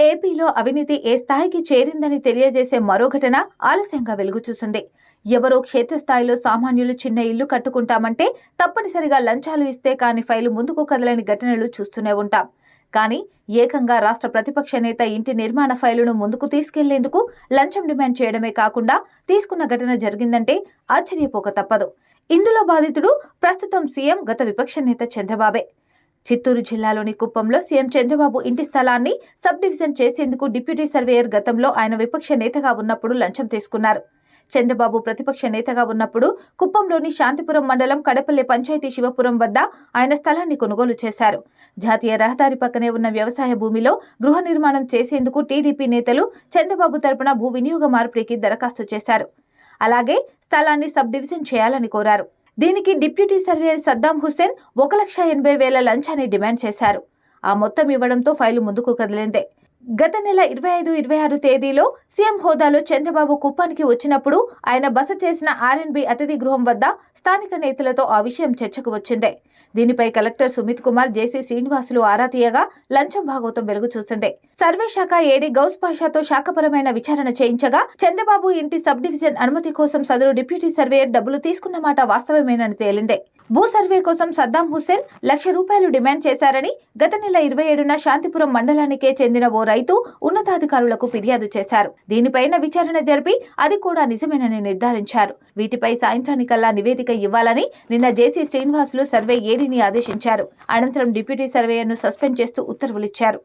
ఏపీలో అవినీతి ఏ స్థాయికి చేరిందని తెలియజేసే మరో ఘటన ఆలస్యంగా వెలుగుచూసింది ఎవరో క్షేత్రస్థాయిలో సామాన్యులు చిన్న ఇల్లు కట్టుకుంటామంటే తప్పనిసరిగా లంచాలు ఇస్తే కాని ఫైలు ముందుకు కదలని ఘటనలు చూస్తూనే ఉంటాం. కానీ ఏకంగా రాష్ట్ర ప్రతిపక్ష నేత ఇంటి నిర్మాణ ఫైలును ముందుకు తీసుకెళ్ళేందుకు లంచం డిమాండ్ చేయడమే కాకుండా తీసుకున్న ఘటన జరిగిందంటే ఆశ్చర్యపోక తప్పదు. ఇందులో బాధితుడు ప్రస్తుతం సీఎం గత విపక్ష నేత చంద్రబాబే. చిత్తూరు జిల్లాలోని కుప్పంలో సీఎం చంద్రబాబు ఇంటి స్థలాన్ని సబ్ డివిజన్ చేసేందుకు డిప్యూటీ సర్వేయర్ గతంలో ఆయన విపక్ష నేతగా ఉన్నప్పుడు లంచం తీసుకున్నారు. చంద్రబాబు ప్రతిపక్ష నేతగా ఉన్నప్పుడు కుప్పంలోని శాంతిపురం మండలం కడపల్లి పంచాయతీ శివపురం వద్ద ఆయన స్థలాన్ని కొనుగోలు చేశారు. జాతీయ రహదారి పక్కనే ఉన్న వ్యవసాయ భూమిలో గృహ నిర్మాణం చేసేందుకు టీడీపీ నేతలు చంద్రబాబు తరపున భూ వినియోగ మార్పిడికి దరఖాస్తు చేశారు. అలాగే స్థలాన్ని సబ్ డివిజన్ చేయాలని కోరారు. దీనికి డిప్యూటీ సర్వేయర్ సద్దాం హుస్సేన్ ఒక లక్ష ఎనభై వేల లంచాన్ని డిమాండ్ చేశారు. ఆ మొత్తం ఇవ్వడంతో ఫైలు ముందుకు కదిలిందే. గత నెల ఇరవై ఐదు ఇరవై ఆరు తేదీలో సీఎం హోదాలో చంద్రబాబు కుప్పానికి వచ్చినప్పుడు ఆయన బస చేసిన ఆర్ఎన్బి అతిథి గృహం వద్ద స్థానిక నేతలతో ఆ విషయం చర్చకు వచ్చిందే. దీనిపై కలెక్టర్ సుమిత్ కుమార్ జేసీ శ్రీనివాసులు ఆరా తీయగా లంచం భాగోతం వెలుగు చూసింది. సర్వే శాఖ ఏడీ గౌస్ పాషాతో శాఖపరమైన విచారణ చేయించగా చంద్రబాబు ఇంటి సబ్ డివిజన్ అనుమతి కోసం సదరు డిప్యూటీ సర్వేయర్ డబ్బులు తీసుకున్న మాట వాస్తవమేనని తేలిందే. భూ సర్వే కోసం సద్దాం హుస్సేన్ లక్ష రూపాయలు డిమాండ్ చేశారని గత నెల ఇరవై ఏడున శాంతిపురం మండలానికే చెందిన ఓ రైతు ఉన్నతాధికారులకు ఫిర్యాదు చేశారు. దీనిపైన విచారణ జరిపి అది కూడా నిజమేనని నిర్ధారించారు. వీటిపై సాయంత్రానికల్లా నివేదిక ఇవ్వాలని నిన్న జేసీ శ్రీనివాసులు సర్వే ఏడీని ఆదేశించారు. అనంతరం డిప్యూటీ సర్వేయర్ను సస్పెండ్ చేస్తూ ఉత్తర్వులిచ్చారు.